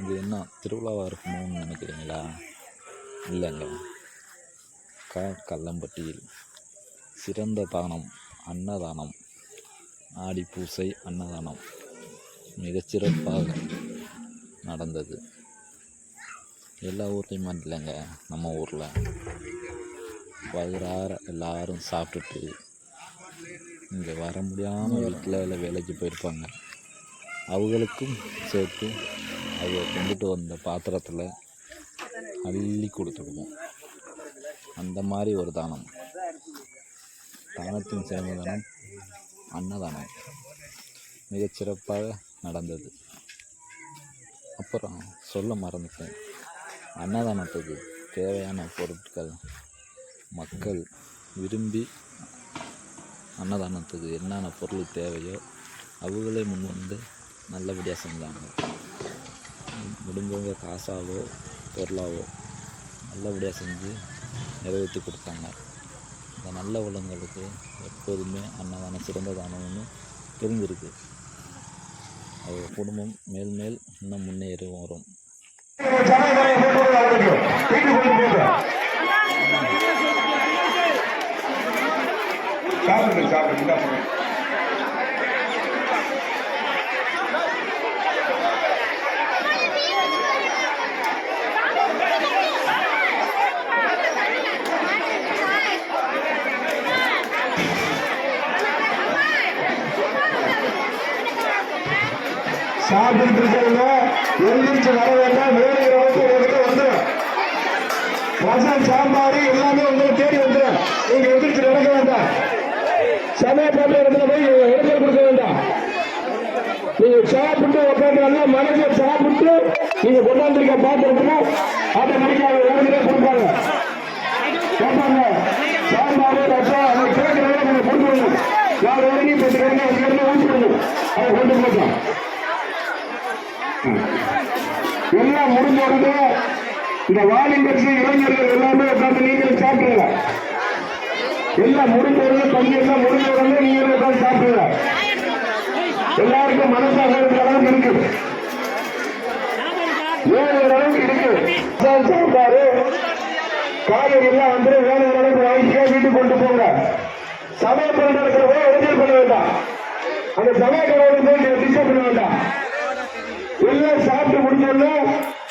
இது என்ன திருவிழாவாக இருக்குமோன்னு நினைக்கிறீங்களா? இல்லைங்க. க கல்லம்பட்டியில் சிறந்த தானம் அன்னதானம். ஆடிப்பூசை அன்னதானம். மிகச்சிறப்பாக நடந்தது. எல்லா ஊர்லேயுமா இல்லைங்க நம்ம ஊரில். வயிறார எல்லாரும் சாப்பிட்டுட்டு இங்கே வர முடியாமல் வீட்டில் இல்லை வேலைக்கு போயிருப்பாங்க. அவங்களுக்கும் சேர்த்து அவங்க கொண்டுட்டு வந்த பாத்திரத்தில் அள்ளி கொடுத்துடுவோம். அந்த மாதிரி ஒரு தானம். தானத்தின் தானம் அன்னதானம். மிகச்சிறப்பாக நடந்தது. அப்புறம் சொல்ல மறந்துட்டேன். அன்னதானத்துக்கு தேவையான பொருட்கள் மக்கள் விரும்பி அன்னதானத்துக்கு என்னென்ன பொருள் தேவையோ அவங்களே முன் வந்து நல்லபடியாக செஞ்சாங்க முடிஞ்சவங்க காசாவோ பொருளாவோ நல்லபடியாக செஞ்சு நிறைவேற்றி கொடுத்தாங்க. இந்த நல்ல உள்ளங்களுக்கு எப்போதுமே அன்னதானம் சிறந்த தானம்னு தெரிஞ்சிருக்கு. அவங்க குடும்பம் மேல் மேல் இன்னும் முன்னேறி வரும். சாப்பிடுங்க சாப்பிடுங்க. சாப்பிட்டு இருக்கவங்க எந்திரிச்சு வர வேண்டாம் வேறு அளவுக்கு உங்ககிட்ட வந்துடும் ரசம் சாம்பார் எல்லாமே உங்களுக்கு தேடி வந்துடும். நீங்க எந்திரிச்சு நடக்க வேண்டாம். சமயப்பாட்டு இடத்துல போய் இடத்துல கொடுக்க வேண்டாம். நீங்க சாப்பிட்டு உட்காந்து மனசை சாப்பிட்டு நீங்க கொண்டாந்துருக்க பாத்திரத்துல ஆட்டோமேட்டிக்கா இடத்துல கொடுப்பாங்க. கேட்பாங்க. சாம்பார் ரசம் அவங்க கேட்கறத நீங்க கொண்டு வரணும் யார் வரைக்கும் இப்போ இந்த அதை கொண்டு எல்லாம் முடிஞ்ச உடனே இந்த வாலிபட்சி இளைஞர்கள் எல்லாமே உட்காந்து நீங்களும் சாப்பிடுங்க. எல்லாம் முடிஞ்ச உடனே தண்ணி எல்லாம் முடிஞ்ச உடனே நீங்களும் உட்காந்து சாப்பிடுங்க. எல்லாருக்கும் மனசாக அளவுக்கு இருக்கு. வேறு அளவுக்கு இருக்கு. சாப்பிட்டாரு சாப்பாடு காய்கறி எல்லாம் வந்து வேறு அளவுக்கு வாங்கிக்க வீட்டுக்கு கொண்டு போங்க. சமையல் பண்ணுறதுல போய் இடைஞ்சல் பண்ண வேண்டாம் அந்த சமையல் போய் டிஸ்டர்ப் பண்ண வேண்டாம். எல்லாம் சாப்பிட்டு முடிஞ்சோம்னா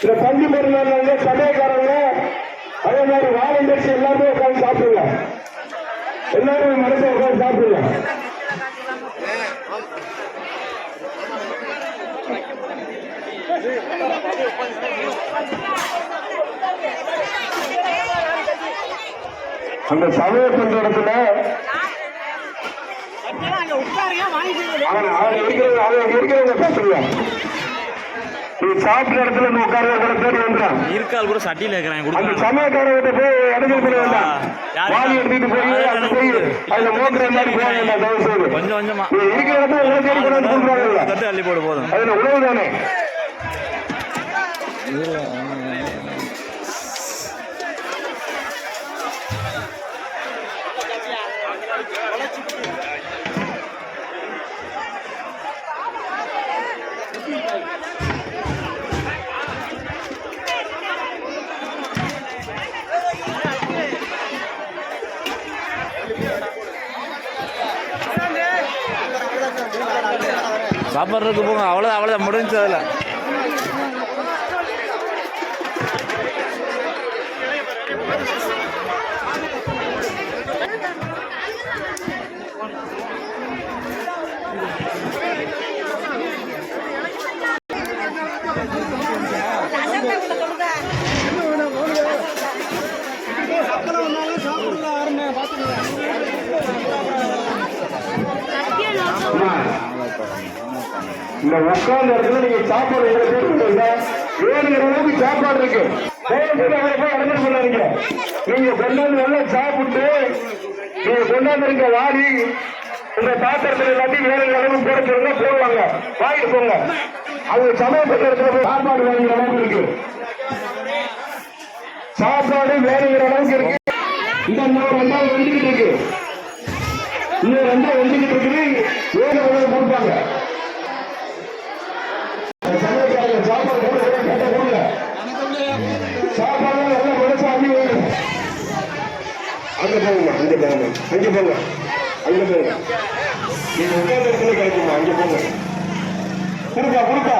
இந்த பஞ்சு பெருநாள் கடைக்காரங்க அதே மாதிரி வாலண்டியர்ஸ் எல்லாமே உட்காந்து சாப்பிடுங்க. எல்லாரும் மனசை உட்காந்து சாப்பிடுங்க. அந்த சமயம் பண்ற இடத்துல அவன் இருக்கிறவங்க சாப்பிடுங்க நீ சாப்பிட்ட இடத்துல நீ உட்கார கூட தேடி வந்துடும் இருக்கால் கூட சட்டியில் இருக்கிறாங்க அந்த கொடுக்கலாம் சமயக்காரர்கிட்ட போய் இடைஞ்சல் பண்ண வேண்டாம் யாரு? வாலி எடுத்துட்டு போய் அங்க போய் அதுல மோக்கிற மாதிரி போக வேண்டாம் தயவு செய்து. கொஞ்சம் கொஞ்சமா. நீ இருக்கிற இடத்துல உங்களை தேடி கொண்டு வந்து கொடுக்குறாங்கல்ல? தட்டு அள்ளி போடு போதும். அதுல உணவு தானே சாப்பிட்றதுக்கு போங்க. அவ்வளோ அவ்வளோ முடிஞ்சு அதில். அம்மா, இந்த உட்கார்ந்த இடத்துல நீங்க சாப்பாடு எங்களை போட்டுருங்க வேணுங்கிற அளவுக்கு சாப்பாடு இருக்கு? தயவு செய்து அவரை போய் இடைஞ்சல் பண்ணாதீங்க நீங்க கொண்டாந்து நல்லா சாப்பிட்டு நீங்க கொண்டாந்து இருக்க வாரி உங்க பாத்திரத்துல எல்லாத்தையும் வேணுங்கிற அளவுக்கு போட சொல்லுங்க போடுவாங்க. வாங்கிட்டு போங்க. அவங்க சமயம் இடத்துல போய் சாப்பாடு வேணுங்கிற அளவுக்கு இருக்கு. சாப்பாடு வேணுங்கிற அளவுக்கு இருக்கு. இந்த இன்னொரு ரெண்டாவது வந்துகிட்டு இருக்கு. இன்னும் ரெண்டாவது வந்துகிட்டு இருக்குது. கிடைக்காம அங்கே போங்க அங்கே போங்க நீங்க உட்கார்ந்த இடத்துல கிடைக்குமா அங்கே போங்க கொடுப்பா கொடுப்பா